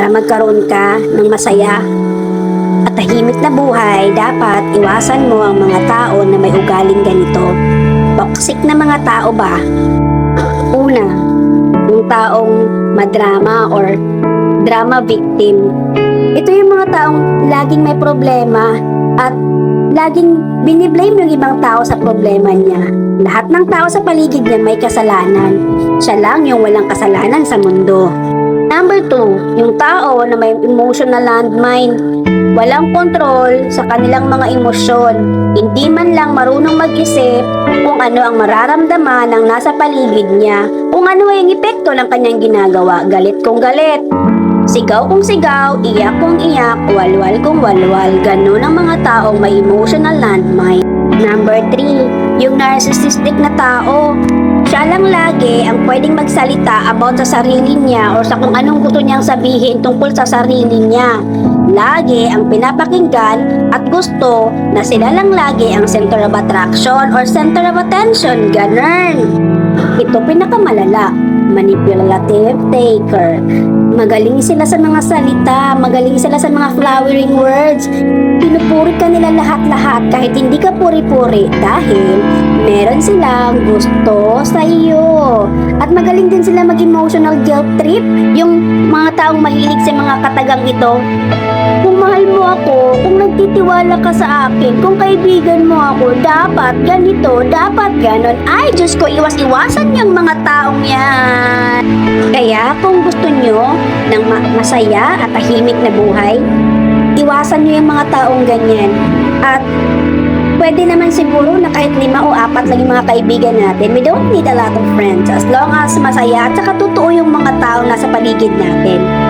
para magkaroon ka ng masaya at tahimik na buhay, dapat iwasan mo ang mga tao na may ugaling ganito. Toxic na mga tao ba? Una, yung taong madrama or drama victim. Ito yung mga taong laging may problema at laging biniblame yung ibang tao sa problema niya. Lahat ng tao sa paligid niya may kasalanan. Siya lang yung walang kasalanan sa mundo. Number two, yung tao na may emotional landmine. Walang kontrol sa kanilang mga emosyon. Hindi man lang marunong mag-isip kung ano ang mararamdaman ng nasa paligid niya. Kung ano ay yung epekto ng kanyang ginagawa. Galit kung galit. Sigaw kung sigaw, iyak kung iyak, walwal kung walwal. Ganun ang mga taong may emotional landmine. Number 3, yung narcissistic na tao. Siya lang lagi ang pwedeng magsalita about sa sarili niya or sa kung anong gusto niyang sabihin tungkol sa sarili niya. Lagi ang pinapakinggan at gusto na sila lang lagi ang center of attraction or center of attention. Ganun. Ito pinakamalala. Manipulative taker. Magaling sila sa mga salita, magaling sila sa mga flowering words. Pinupuri ka nila lahat-lahat kahit hindi ka puri-puri dahil meron silang gusto sa iyo. At magaling din sila mag-emotional guilt trip, yung mga taong mahilig sa mga katagang ito. Kung mahal mo ako, kung nagtitiwala ka sa akin, kung kaibigan mo ako, dapat ganito, dapat ganon. Ay, Diyos ko, iwas-iwasan yung mga taong yan. Ng ma- masaya at tahimik na buhay, iwasan nyo yung mga taong ganyan. At pwede naman siguro na kahit lima o apat lang yung mga kaibigan natin. We don't need a lot of friends as long as masaya at saka totoo yung mga taong nasa paligid natin.